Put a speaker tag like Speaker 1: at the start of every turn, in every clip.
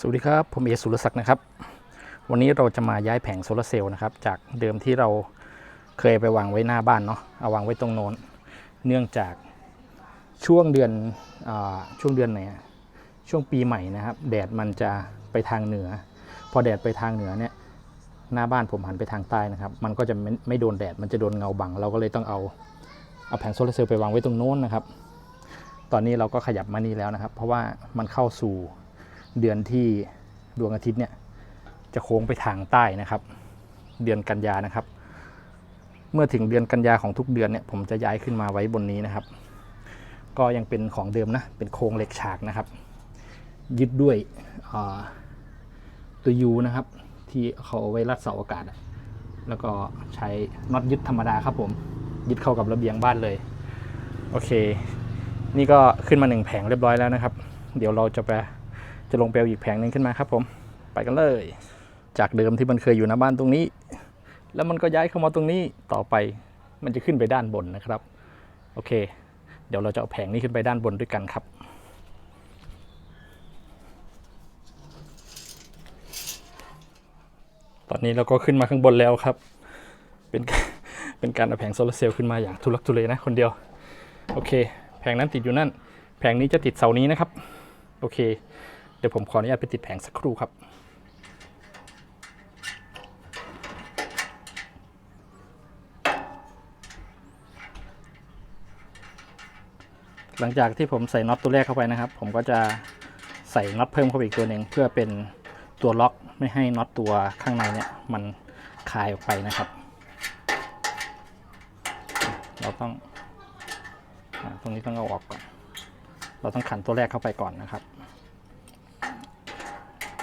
Speaker 1: สวัสดีครับ ผมเอสุรศักดิ์นะครับ วันนี้เราจะมาย้ายแผงโซลาร์เซลล์นะครับ จากเดิมที่เราเคยไปวางไว้หน้าบ้านเนาะเอาวางไว้ตรงโน้น เนื่องจากช่วงเดือนอช่วงเดือนไหนช่วงปีใหม่นะครับ แดดมันจะไปทางเหนือ พอแดดไปทางเหนือเนี่ยหน้าบ้านผมหันไปทางใต้นะครับ มันก็จะไม่ไม่โดนแดดมันจะโดนเงาบัง เราก็เลยต้องเอาเอาแผงโซลาร์เซลล์ไปวางไว้ตรงโน้นนะครับ ตอนนี้เราก็ขยับมานี่แล้วนะครับ เพราะว่ามันเข้าสู่ เดือนที่ดวงอาทิตย์เนี่ยจะโค้งไปทางใต้นะครับ เดือนกันยานะครับ เมื่อถึงเดือนกันยาของทุกเดือนเนี่ยผมจะย้ายขึ้นมาไว้บนนี้นะครับ ก็ยังเป็นของเดิมนะเป็นโครงเหล็กฉากนะครับ ยึดด้วยตัวยูนะครับ ที่เขาเอาไว้รัดเสาอากาศ แล้วก็ใช้น็อตยึดธรรมดาครับผมยึดเข้ากับระเบียงบ้านเลย โอเค นี่ก็ขึ้นมาหนึ่งแผงเรียบร้อยแล้วนะครับ เดี๋ยวเราจะไป จะลงไปเอาอีกแผงหนึ่งขึ้นมาครับผมไปกันเลย จากเดิมที่มันเคยอยู่หน้าบ้านตรงนี้ แล้วมันก็ย้ายเข้ามาตรงนี้ต่อไปมันจะขึ้นไปด้านบนนะครับ โอเค เดี๋ยวเราจะเอาแผงนี้ขึ้นไปด้านบนด้วยกันครับตอนนี้เราก็ขึ้นมาข้างบนแล้วครับ เป็นเป็นการเอาแผงโซลาร์เซลล์ขึ้นมาอย่างทุลักทุเลนะคนเดียว โอเค แผงนั้นติดอยู่นั่น แผงนี้จะติดเสานี้นะครับ โอเค ดี๋ยวผมขออนุญาตไปติดแผงสักครู่ครับหลังจากที่ผมใส่น็อตตัวแรกเข้าไปนะครับ ผมก็จะใส่น็อตเพิ่มเข้าไปอีกตัวหนึ่งเพื่อเป็นตัวล็อกไม่ให้น็อตตัวข้างในเนี่ยมันคลายออกไปนะครับ เราต้องอตรงนี้ต้องเอาออกก่อน เราต้องขันตัวแรกเข้าไปก่อนนะครับ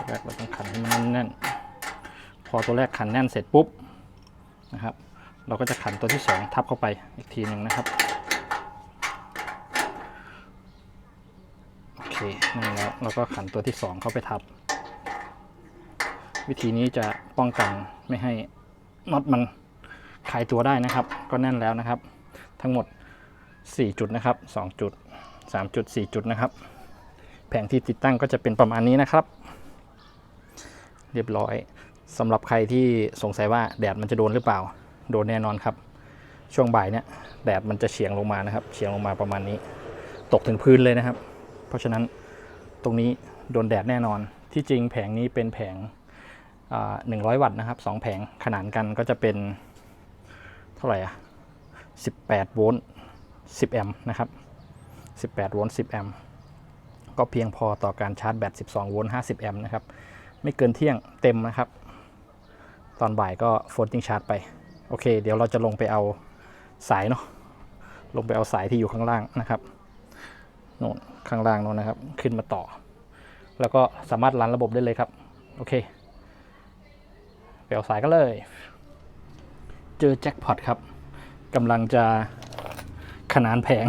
Speaker 1: ตัวแรกเราต้องขันให้มันแน่น พอตัวแรกขันแน่นเสร็จปุ๊บนะครับ เราก็จะขันตัวที่สองทับเข้าไปอีกทีหนึ่งนะครับโอเคนั่นแล้วเราก็ขันตัวที่สองเข้าไปทับ วิธีนี้จะป้องกันไม่ให้น็อตมันคลายตัวได้นะครับ ก็แน่นแล้วนะครับ ทั้งหมด 4 จุดนะครับ 2 จุด 3 จุด 4 จุดนะครับ แผงที่ติดตั้งก็จะเป็นประมาณนี้นะครับ เรียบร้อยสำหรับใครที่สงสัยว่าแดดมันจะโดนหรือเปล่า โดนแน่นอนครับ ช่วงบ่ายเนี่ยแดดมันจะเฉียงลงมานะครับ เฉียงลงมาประมาณนี้ ตกถึงพื้นเลยนะครับ เพราะฉะนั้นตรงนี้โดนแดดแน่นอน ที่จริงแผงนี้เป็นแผงหนึ่งร้อยวัตต์นะครับสองแผงขนานกันก็จะเป็นเท่าไหร่อะ18โวลต์10แอมป์นะครับ18โวลต์10แอมป์ก็เพียงพอต่อการชาร์จแบต 12 โวลต์ 50 แอมป์นะครับ ไม่เกินเที่ยงเต็มนะครับ ตอนบ่ายก็โฟลติ้งชาร์จไป โอเค เดี๋ยวเราจะลงไปเอาสายเนาะลงไปเอาสายที่อยู่ข้างล่างนะครับโน่นข้างล่างโน่นนะครับ ขึ้นมาต่อ แล้วก็สามารถรันระบบได้เลยครับ โอเคไปเอาสายกันเลย เจอแจ็คพอตครับกำลังจะขนานแผง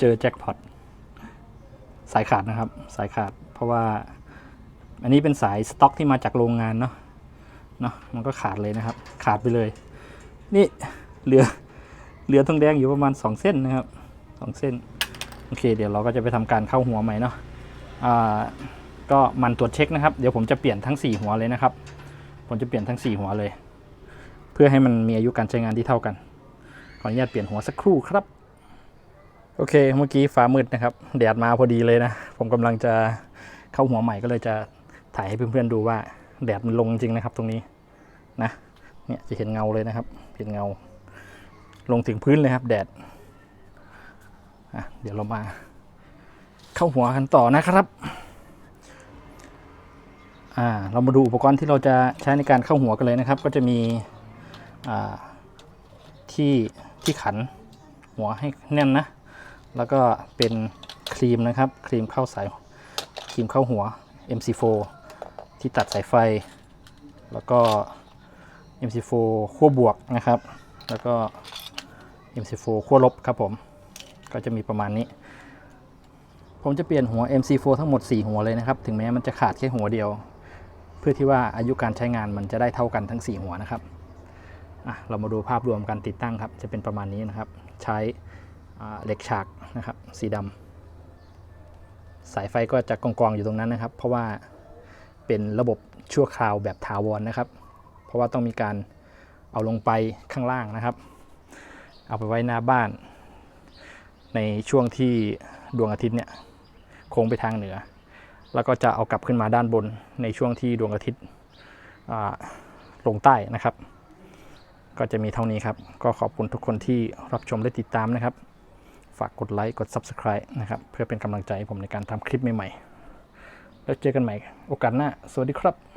Speaker 1: เจอแจ็คพอตสายขาดนะครับ สายขาดเพราะว่า อันนี้เป็นสายสต็อกที่มาจากโรงงานเนาะเนาะมันก็ขาดเลยนะครับ ขาดไปเลย นี่เหลือเหลือทองแดงอยู่ประมาณ 2 เส้นนะครับสองเส้นโอเค เดี๋ยวเราก็จะไปทำการเข้าหัวใหม่เนาะอ่าก็มันตรวจเช็คนะครับ เดี๋ยวผมจะเปลี่ยนทั้ง 4 หัวเลยนะครับ ผมจะเปลี่ยนทั้ง 4 หัวเลย เพื่อให้มันมีอายุการใช้งานที่เท่ากัน ขออนุญาตเปลี่ยนหัวสักครู่ครับ โอเค เมื่อกี้ฟ้ามืดนะครับ แดดมาพอดีเลยนะ ผมกำลังจะเข้าหัวใหม่ก็เลยจะ ถ่ายให้เพื่อนๆดูว่าแดดมันลงจริงนะครับตรงนี้นะเนี่ยจะเห็นเงาเลยนะครับ เห็นเงา ลงถึงพื้นเลยครับแดดอะเดี๋ยวเรามาเข้าหัวกันต่อนะครับอ่าเรามาดูอุปกรณ์ที่เราจะใช้ในการเข้าหัวกันเลยนะครับ ก็จะมีอ่าที่ที่ขันหัวให้แน่นนะ แล้วก็เป็นครีมนะครับ ครีมเข้าสายครีมเข้าหัว MC4 ที่ตัดสายไฟ แล้วก็ MC4 ขั้วบวกนะครับ แล้วก็ MC4 ขั้วลบครับผม ก็จะมีประมาณนี้ ผมจะเปลี่ยนหัว MC4 ทั้งหมด 4 หัวเลยนะครับ ถึงแม้มันจะขาดแค่หัวเดียว เพื่อที่ว่าอายุการใช้งานมันจะได้เท่ากันทั้ง 4 หัวนะครับอะเรามาดูภาพรวมการติดตั้งครับ จะเป็นประมาณนี้นะครับ ใช้เหล็กฉากนะครับ สีดำสายไฟก็จะกองๆอยู่ตรงนั้นนะครับ เพราะว่า เป็นระบบชั่วคราวแบบถาวรนะครับ เพราะว่าต้องมีการเอาลงไปข้างล่างนะครับ เอาไปไว้หน้าบ้าน ในช่วงที่ดวงอาทิตย์เนี่ยโค้งไปทางเหนือ แล้วก็จะเอากลับขึ้นมาด้านบนในช่วงที่ดวงอาทิตย์ลงใต้นะครับ ก็จะมีเท่านี้ครับ ก็ขอบคุณทุกคนที่รับชมและติดตามนะครับ ฝากกดไลค์กด Subscribe นะครับ เพื่อเป็นกำลังใจให้ผมในการทำคลิปใหม่ๆ แล้วเจอกันใหม่โอกาสหน้า สวัสดีครับ